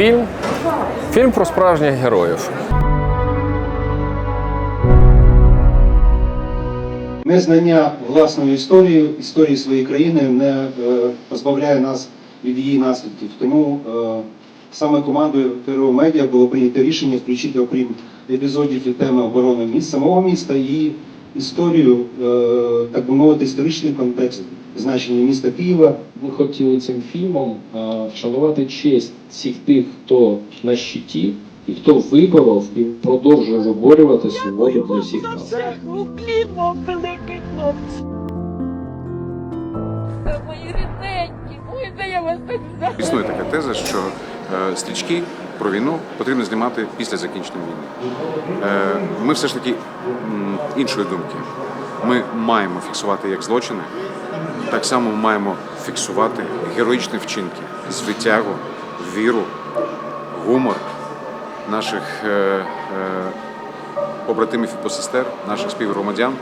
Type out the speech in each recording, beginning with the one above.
фільм. Фільм про справжніх героїв. Незнання власної історії, історії своєї країни не е, позбавляє нас від її наслідків. Тому е, саме командою ТРО Медіа було прийнято рішення включити, окрім епізодів і теми оборони міст самого міста і історію, е, так би мовити, історичний контекст значення міста Києва. Ми хотіли цим фільмом а, вшанувати честь всіх тих, хто на щиті і хто виборов і продовжує виборювати свободу для всіх нас. Уклімо, великий хлопці. Мої рідненькі, ой, я вас так знаю. Існує така теза, що е, стрічки про війну потрібно знімати після закінчення війни. Е, ми все ж таки м, іншої думки. Ми маємо фіксувати як злочини, так само маємо фіксувати героїчні вчинки, звитягу, віру, гумор наших е, е, побратимів і посестер, наших співгромадян.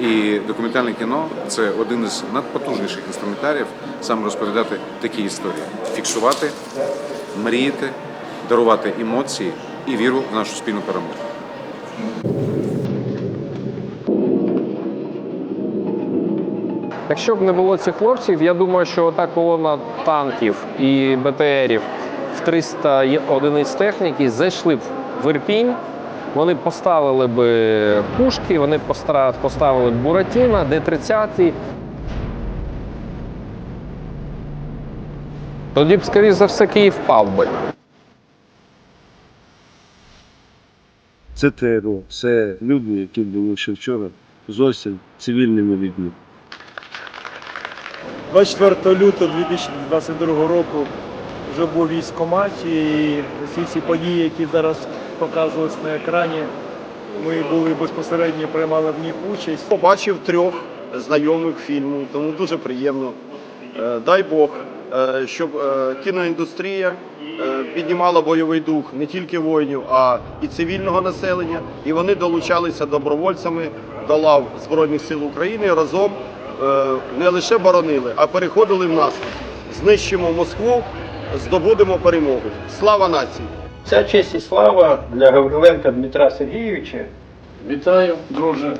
І документальне кіно це один із надпотужніших інструментарів саме розповідати такі історії, фіксувати, мріяти, дарувати емоції і віру в нашу спільну перемогу. Якщо б не було цих хлопців, я думаю, що та колона танків і БТРів в 300 є- одиниць техніки зайшли б в Ірпінь. Вони поставили б пушки, вони поставили б Буратіна, Д-30. Тоді б, скоріш за все, Київ впав би. Це ТРО, це люди, які були ще вчора зовсім цивільними людьми. 24 лютого 2022 року вже був військкомат і всі ці події, які зараз показувалися на екрані, ми були безпосередньо приймали в них участь. Побачив трьох знайомих фільмів, тому дуже приємно. Е, Дай Бог, е, щоб е, кіноіндустрія піднімала бойовий дух не тільки воїнів, а і цивільного населення. І вони долучалися добровольцями до лав Збройних сил України разом не лише боронили, а переходили в наступ. Знищимо Москву, здобудемо перемогу. Слава нації! Вся честь і слава для Гавриленка Дмитра Сергійовича. Вітаю, друже.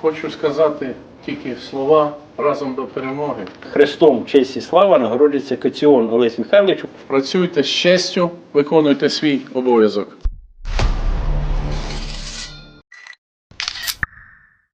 Хочу сказати тільки слова разом до перемоги. Христом честь і слава нагородиться Коціон Олесь Михайлович. Працюйте з честю, виконуйте свій обов'язок.